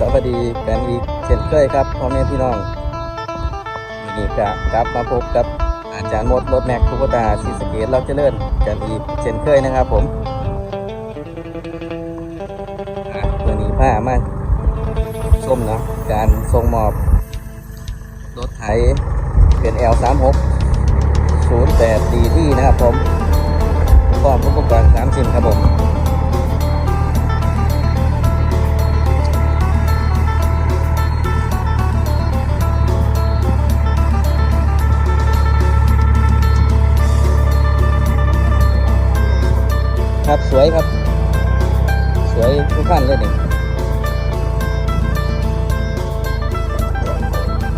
สวัสดีกันอีกเช่นเคยครับพ่อแม่พี่น้องวันนี้ก็กลับมาพบกับอาจารย์มดรถแม็กคุกตาซีสเกตเราจะเจริญกันอีกเช่นเคยนะครับ ผมวันนี้ผ้ามาส้มเนาะการส่งมอบรถไถเป็น L36 08 DT นะครับผมพร้อมอุปกรณ์3ชิ้นครับผม ครับ สวยครับ สวยทุกขั้นเลยนี่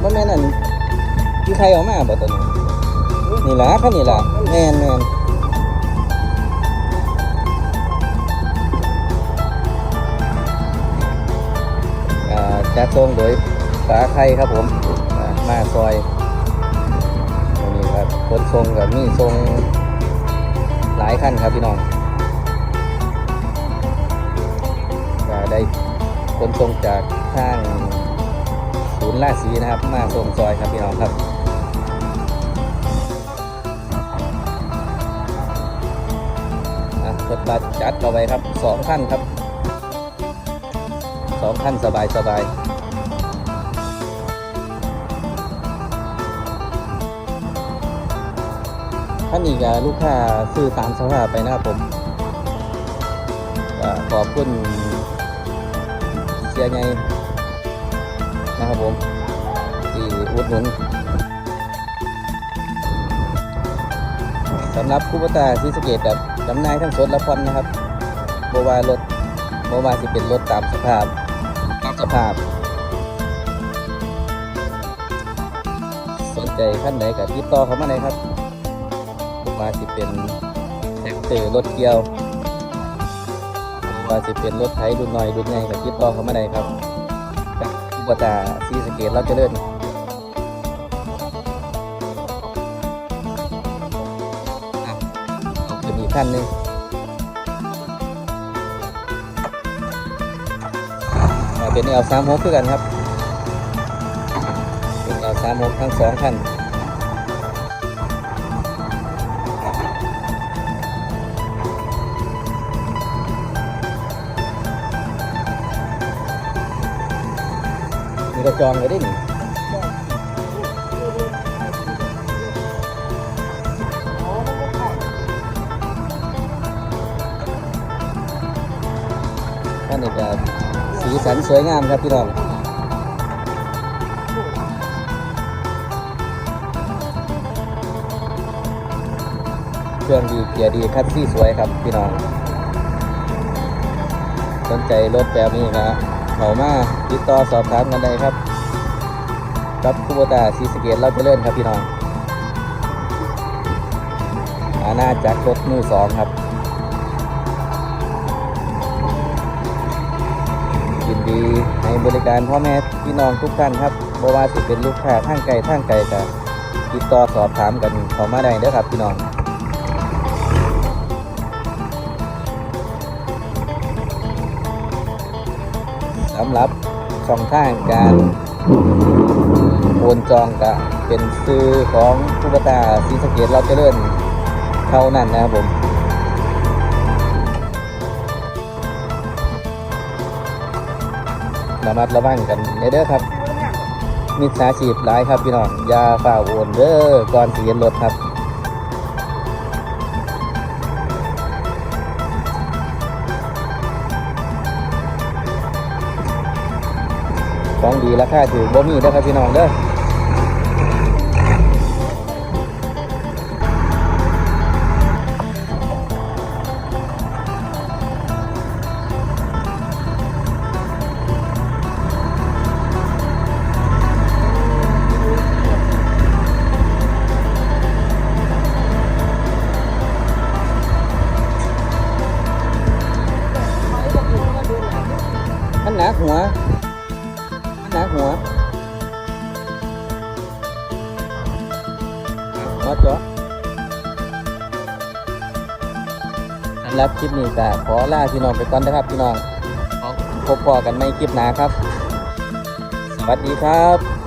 ว่าแม่นั่นที่ใครเอามาบ่ตัวนี้นี่ละคันนี่ละแม่นแม่นจัดทรงโดยฝาไข่ครับผมอ่ามาซอยนี้ครับขนทรงกับมีทรงหลายขั้นครับพี่น้อง ได้ขนส่งจากทางศูนย์ราศีนะครับ มาส่งซอยครับพี่น้องครับอะรถบัสจัดเอาไว้ครับสองขั้นครับสองขั้นสบายสบายท่านนี้ก็ลูกค้าซื้อตามสภาพไปนะครับผมขอบคุณ เสียไงนะครับผมที่อุดหนุนสำหรับคูปตาซีสเกตกับจำนายทั้งสดและผ่อนนะครับโบวารถโบวาสิเป็นรถตามสภาพตามสภาพ สนใจขั้นไหนกับติดต่อเขามาเลยครับโบวาสิเป็นแท็กเตอร์รถเกียว ว่าสิเป็นรถไถรุ่นน้อยรุ่นใหญ่กับติดต่อเข้ามาได้ครับอุปตาซีสเกตเราจะเลื่อนเอาขึ้นอีกขั้นหนึงอ่าเป็นเอลสามหกคือกันครับเป็นเอลสามหกทั้งสองขั้น มีกระจองเลยได้หนิท่านนี้ก็สีสันสวยงามครับพี่น้องเครื่องดีเกียร์ดีคัดซี่สวยครับพี่น้อง สนใจรถแบบนี้นะ เขามาติดต่อสอบถามกันได้ครับ กับคูโบตาซีสเกตเราจะเล่นครับพี่น้องอาณาจักรรถมือสองครับ ยินดีให้บริการพ่อแม่พี่น้องทุกท่านครับบ่ว่าสิเป็นลูกค้าทางไกลทางไกลก็ติดต่อสอบถามกันเข้ามาได้เด้อครับพี่น้อง รับช่องทางการโอนจองก็เป็นซื้อของผู้ประตาซีสะเกตเราจะเลื่อนเท่านั้นนะครับผมระมัดระวังกันเด้อครับมิจฉาชีพหลายครับพี่น้องอย่าฝ่าโอนเด้อก่อนเสียรถครับ ดีราคาถือบ่มีเด้อครับพี่น้องเด้อมันหนักหัว หัวมาจ้ะสำหรับคลิปนี้ก็ขอลาพี่น้องไปก่อนนะครับพี่น้องพบพอกันในคลิปหน้าครับ สวัสดีครับ